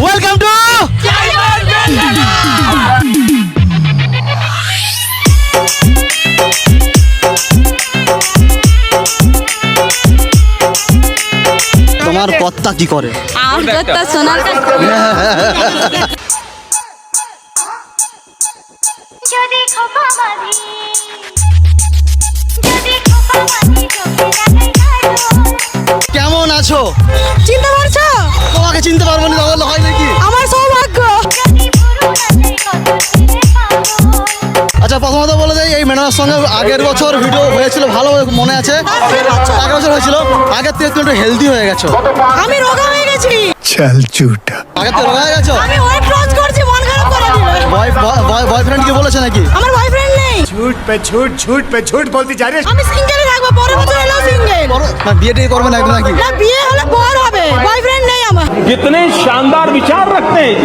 Welcome to তোমার কর্তা কি করে? আর কত সোনার যদি খোপা মাঝি যদি খোপা মাঝি চোখে কেমন আছো? চিনতে পারছ? তোমাকে চিনতে পারব প্রথমত বলে যাই এই ম্যাডামের সঙ্গে আগের বছর ভিডিও হয়েছিল ভালো মনে আছে আগের বছর হয়েছিল আগের থেকে তুমি একটু হেলদি হয়ে গেছো আমি রোগা হয়ে গেছি चल झूठा আগের থেকে রোগা হয়ে গেছো আমি ওয়েট লস করছি মন খারাপ করে দিল বয় বয়ফ্রেন্ড কি বলেছে নাকি আমার বয়ফ্রেন্ড নেই झूठ पे झूठ झूठ पे झूठ बोलती जा रही है আমি সিঙ্গেলই থাকবো পরের বছর এলো সিঙ্গেল করো- না, বিয়ে টিয়ে করবে না একদম নাকি না বিয়ে হলে বর হবে বয়ফ্রেন্ড নেই আমার कितने शानदार विचार रखते हैं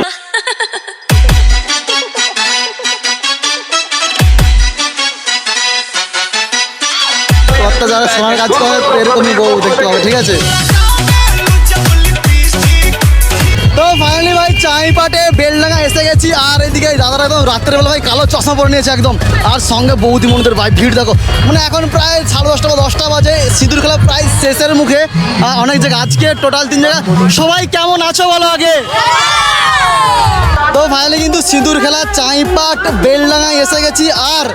কর্তা যারা সোনার কাজ করে, এরকমই বউ দেখতে হবে ঠিক আছে? তো ফাইনালি ভাই চাই পাটে বেলডাঙ্গা এসে গেছি, আর এদিকে দাদারা একদম রাত্রেবেলা ভাই কালো চশমা পরে নিয়েছে একদম। আর সঙ্গে বৌদি মনুদের ভাই ভিড় দেখো। মানে এখন প্রায় সাড়ে দশটা বা দশটা বাজে, সিঁদুর খেলা প্রায় শেষের মুখে অনেক জায়গা, আজকে টোটাল তিন জায়গা। সবাই কেমন আছো বলো আগে? তো ফাইনালি কিন্তু সিঁদুর খেলা চাইপাট বেলডাঙ্গায় এসে গেছি। আর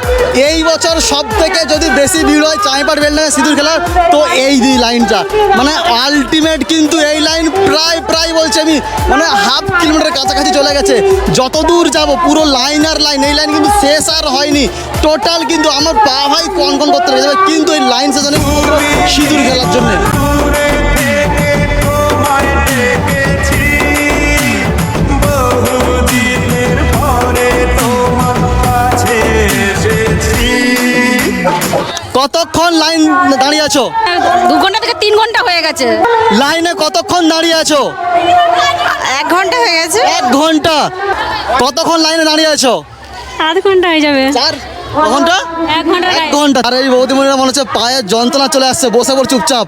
এই বছর সব থেকে যদি বেশি ভিড় হয় চাইপাট বেলডাঙ্গা সিঁদুর খেলার তো এই দি লাইনটা। মানে আলটিমেট কিন্তু এই লাইন প্রায় প্রায় বলছি আমি মানে হাফ কিলোমিটার কাছাকাছি চলে গেছে। যত দূর যাব, পুরো লাইন আর লাইন এই লাইন কিন্তু শেষ আর হয়নি। টোটাল কিন্তু আমার পা ভাই কন কন করতে যাবে কিন্তু এই লাইন শেষ সিঁদুর খেলার জন্য। কতক্ষণ লাইন দাঁড়িয়ে আছো? দু ঘণ্টা থেকে তিন ঘণ্টা হয়ে গেছে। লাইনে কতক্ষণ দাঁড়িয়ে আছো? এক ঘণ্টা হয়ে গেছে। এক ঘণ্টা। কতক্ষণ লাইনে দাঁড়িয়ে আছো? আধ ঘণ্টা হয়ে যাবে। চার? ঘণ্টা? এক ঘণ্টা আর এই বৌদিমণিরা মনে হচ্ছে পায়ের যন্ত্রণা চলে আসছে বসে পড় চুপচাপ।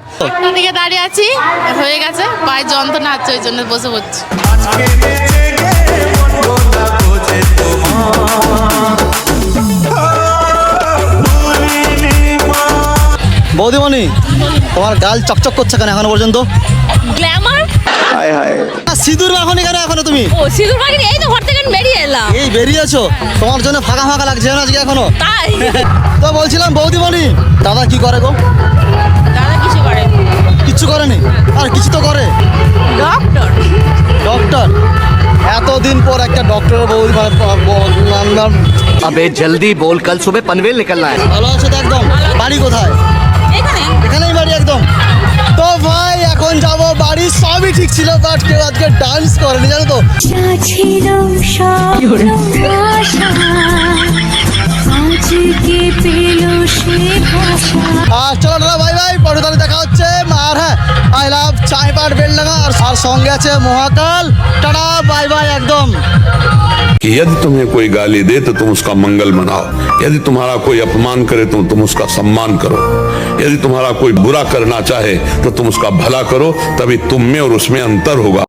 দিকে দাঁড়িয়ে আছি হয়ে গেছে পায়ে যন্ত্রণা হচ্ছে ওই জন্য বসে পড়ছি। তুমি তোমার গাল চকচক করছে কেন এখনও পর্যন্ত? গ্ল্যামার হায় হায়। সিঁদুর মাখনি কেন এখনও তুমি? ও সিঁদুর মাখনি এই তো ঘর থেকে বেরিয়ে এলাম। এই বেরিয়ে আছো তোমার জন্য ফাঁকা ফাঁকা লাগছে না আজকে এখনও? তাই? তো বলছিলাম বৌদি বলি দাদা কি করে গো? দাদা কিছু করে কিছু করে নি আর কিছু তো করে। ডক্টর ডক্টর এতদিন পর একটা ডক্টর বৌদি মানে আবে জলদি বল কাল সুবে পনভেল নিকলনা হ্যায়। ভালো আছো তো একদম? বাড়ি কোথায়? ছিল বাট কেউ আজকে ডান্স করেনি জানো তো? আর চলো দাদা ভাই ভাই পরে তাহলে দেখা হচ্ছে। আর হ্যাঁ আই লাভ চাই পাট বেল আর আর সঙ্গে আছে মহাকাল। টাটা यदि तुम्हें कोई गाली दे तो तुम उसका मंगल मनाओ। यदि तुम्हारा कोई अपमान करे तो तुम उसका सम्मान करो। यदि तुम्हारा कोई बुरा करना चाहे तो तुम उसका भला करो, तभी तुम में और उसमें अंतर होगा।